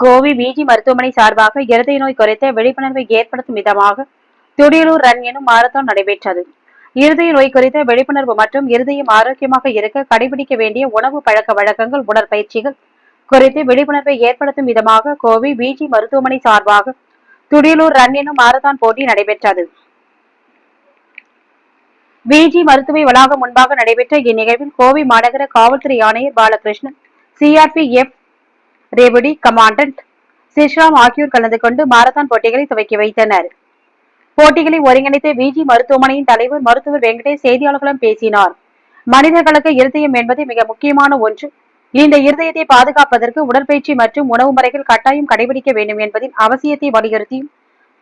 Kovai PG மருத்துவமனை சார்பாக இருதய நோய் குறித்த விழிப்புணர்வை ஏற்படுத்தும் விதமாக துடியலூர் ரன் எனும் மாரத்தான் நடைபெற்றது. இருதய நோய் குறித்த விழிப்புணர்வு மற்றும் இருதயம் ஆரோக்கியமாக இருக்க கடைபிடிக்க வேண்டிய உணவு பழக்க வழக்கங்கள் உடற்பயிற்சிகள் குறித்து விழிப்புணர்வை ஏற்படுத்தும் விதமாக கோவை பிஜி மருத்துவமனை சார்பாக துடியலூர் ரன் எனும் மாரத்தான் போட்டி நடைபெற்றது. பிஜி மருத்துவ வளாகம் முன்பாக நடைபெற்ற இந்நிகழ்வில் கோவை மாநகர காவல்துறை ஆணையர் பாலகிருஷ்ணன் சிஆர்பிஎஃப் ரேவடி கமாண்டன்ட் சிஷ்ராம் ஆகியோர் கலந்து கொண்டு மாரத்தான் போட்டிகளை துவக்கி வைத்தனர். போட்டிகளை ஒருங்கிணைத்த விஜி மருத்துவமனையின் தலைவர் மருத்துவர் வெங்கடேஷ் செய்தியாளர்களிடம் பேசினார். மனிதர்களுக்கு இருதயம் என்பது மிக முக்கியமான ஒன்று. இந்த இருதயத்தை பாதுகாப்பதற்கு உடற்பயிற்சி மற்றும் உணவு முறைகள் கட்டாயம் கடைபிடிக்க வேண்டும் என்பதின் அவசியத்தை வலியுறுத்தியும்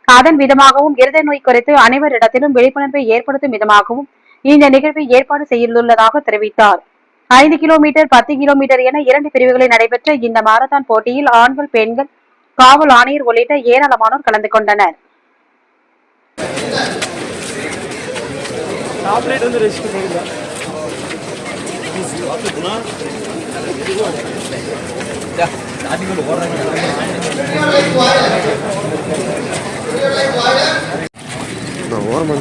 அதன் விதமாகவும் இருதய நோய் குறித்து அனைவரிடத்திலும் விழிப்புணர்வை ஏற்படுத்தும் விதமாகவும் இந்த நிகழ்வை ஏற்பாடு செய்துள்ளதாக தெரிவித்தார். ஐந்து கிலோமீட்டர் பத்து கிலோமீட்டர் என இரண்டு பிரிவுகளில் நடைபெற்ற இந்த மாரத்தான் போட்டியில் ஆண்கள் பெண்கள் காவல் ஆணையர் உள்ளிட்ட ஏராளமானோர் கலந்து கொண்டனர். ஓரமாக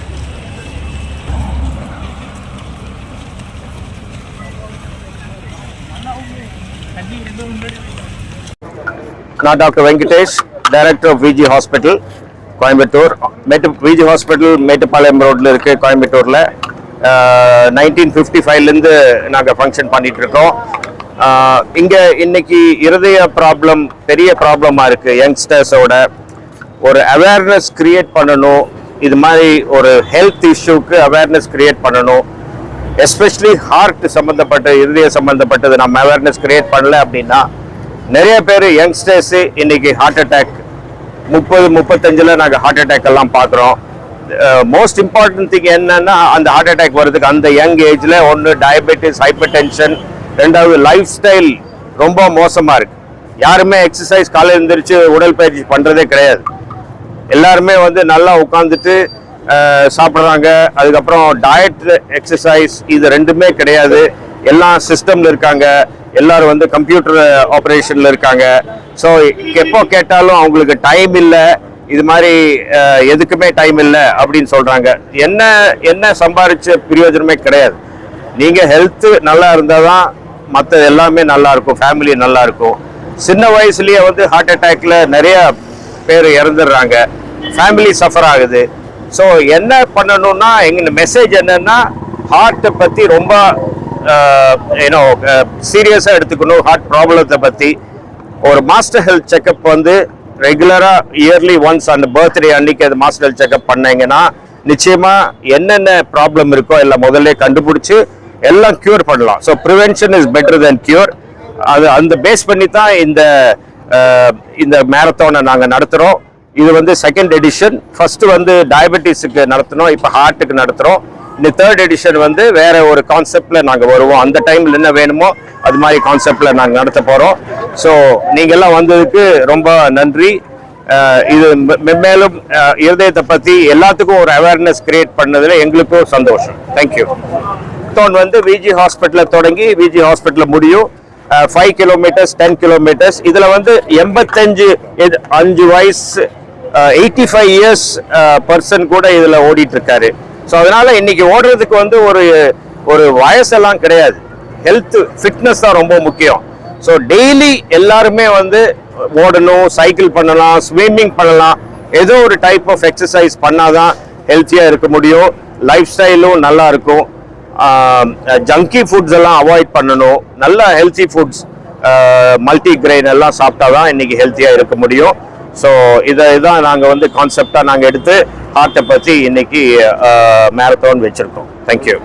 நான் doctor Venkatesh director of VG hospital Coimbatore mat VG hospital Mettupalayam ரோட்டில் இருக்குது கோயம்புத்தூரில் நைன்டீன் ஃபிஃப்டி ஃபைவ்லேருந்து நாங்கள் ஃபங்க்ஷன் பண்ணிகிட்ருக்கோம் இருக்கோம். Uh, இன்னைக்கு இருதய ப்ராப்ளம் பெரிய ப்ராப்ளமாக இருக்குது யங்ஸ்டர்ஸோட ஒரு அவேர்னஸ் க்ரியேட் பண்ணணும். இது மாதிரி ஒரு ஹெல்த் இஷ்யூக்கு அவேர்னஸ் க்ரியேட் பண்ணணும். எஸ்பெஷலி ஹார்ட் சம்மந்தப்பட்ட இருதய சம்மந்தப்பட்டது நம்ம அவேர்னஸ் கிரியேட் பண்ணல அப்படின்னா நிறைய பேர் யங்ஸ்டர்ஸு இன்னைக்கு ஹார்ட் அட்டாக் முப்பது முப்பத்தஞ்சில் நாங்கள் ஹார்ட் அட்டாக் எல்லாம் பார்க்குறோம். மோஸ்ட் இம்பார்ட்டன்ட் திங் என்னன்னா அந்த ஹார்ட் அட்டாக் வர்றதுக்கு அந்த யங் ஏஜில் ஒன்று டயபெட்டிஸ் ஹைப்பர் டென்ஷன் ரெண்டாவது லைஃப் ஸ்டைல் ரொம்ப மோசமாக இருக்கு. யாருமே எக்ஸசைஸ் காலையில் எழுந்திரிச்சு உடற்பயிற்சி பண்ணுறதே கிடையாது. எல்லாருமே வந்து நல்லா உட்காந்துட்டு சாப்பிட்றாங்க. அதுக்கப்புறம் டயட் எக்ஸசைஸ் இது ரெண்டுமே கிடையாது. எல்லாம் சிஸ்டம்ல இருக்காங்க. எல்லாரும் வந்து கம்ப்யூட்டர் ஆப்ரேஷன்ல இருக்காங்க. ஸோ எப்போ கேட்டாலும் அவங்களுக்கு டைம் இல்லை. இது மாதிரி எதுக்குமே டைம் இல்லை அப்படின்னு சொல்றாங்க. என்ன என்ன சம்பாரிச்ச பிரயோஜனமே கிடையாது. நீங்க ஹெல்த் நல்லா இருந்தால் தான் மற்ற எல்லாமே நல்லா இருக்கும். ஃபேமிலி நல்லா இருக்கும். சின்ன வயசுலயே வந்து ஹார்ட் அட்டாக்ல நிறைய பேர் இறந்துடுறாங்க. ஃபேமிலி சஃபர் ஆகுது. ஸோ என்ன பண்ணணும்னா எங்கள் மெசேஜ் என்னன்னா ஹார்ட்டை பற்றி ரொம்ப ஏன்னோ சீரியஸாக எடுத்துக்கணும் ஹார்ட் ப்ராப்ளத்தை பற்றி ஒரு மாஸ்டர் ஹெல்த் செக்கப் வந்து ரெகுலராக இயர்லி ஒன்ஸ் அந்த பர்த்டே அன்னைக்கு அது மாஸ்டர் ஹெல்த் செக்கப் பண்ணீங்கன்னா நிச்சயமாக என்னென்ன ப்ராப்ளம் இருக்கோ எல்லாம் முதல்ல கண்டுபிடிச்சி எல்லாம் க்யூர் பண்ணலாம். So prevention is better than cure அது அந்த பேஸ் பண்ணி தான் இந்த இந்த மேரத்தானை நாங்கள் நடத்துகிறோம் இது வந்து செகண்ட் எடிஷன் ஃபர்ஸ்ட் வந்து டயபெட்டிஸுக்கு நடத்தினோம் இப்போ ஹார்ட்டுக்கு நடத்துகிறோம் இந்த தேர்ட் எடிஷன் வந்து வேற ஒரு கான்செப்டில் நாங்கள் வருவோம். அந்த டைமில் என்ன வேணுமோ அது மாதிரி கான்செப்டில் நாங்கள் நடத்த போகிறோம் ஸோ நீங்கள்லாம் வந்ததுக்கு ரொம்ப நன்றி. இது மென்மேலும் இருதயத்தை பற்றி எல்லாத்துக்கும் ஒரு அவேர்னஸ் கிரியேட் பண்ணதில் எங்களுக்கும் சந்தோஷம். தேங்க்யூ மாரத்தான் வந்து விஜி ஹாஸ்பிட்டலில் தொடங்கி விஜி ஹாஸ்பிட்டலில் முடியும். ஃபைவ் கிலோமீட்டர்ஸ் டென் கிலோமீட்டர்ஸ் இதில் வந்து எண்பத்தஞ்சு அஞ்சு வயசு எயிட்டி ஃபைவ் இயர்ஸ் பர்சன் கூட இதில் ஓடிட்டு இருக்காரு ஸோ அதனால இன்னைக்கு ஓடுறதுக்கு வந்து ஒரு ஒரு வயசெல்லாம் கிடையாது. ஹெல்த் ஃபிட்னஸ் தான் ரொம்ப முக்கியம். ஸோ டெய்லி எல்லாருமே வந்து ஓடணும் சைக்கிள் பண்ணலாம் ஸ்விம்மிங் பண்ணலாம். ஏதோ ஒரு டைப் ஆஃப் எக்ஸசைஸ் பண்ணாதான் ஹெல்த்தியாக இருக்க முடியும். லைஃப் ஸ்டைலும் நல்லா இருக்கும். ஜங்கி ஃபுட்ஸ் எல்லாம் அவாய்ட் பண்ணணும். நல்ல ஹெல்த்தி ஃபுட்ஸ் மல்டி கிரெயின் எல்லாம் சாப்பிட்டா தான் இன்னைக்கு ஹெல்த்தியாக இருக்க முடியும். ஸோ இதை தான் நாங்கள் வந்து கான்செப்டாக நாங்கள் எடுத்து ஹார்ட்டை பற்றி இன்னைக்கு மேரத்தான் வச்சுருக்கோம். தேங்க்யூ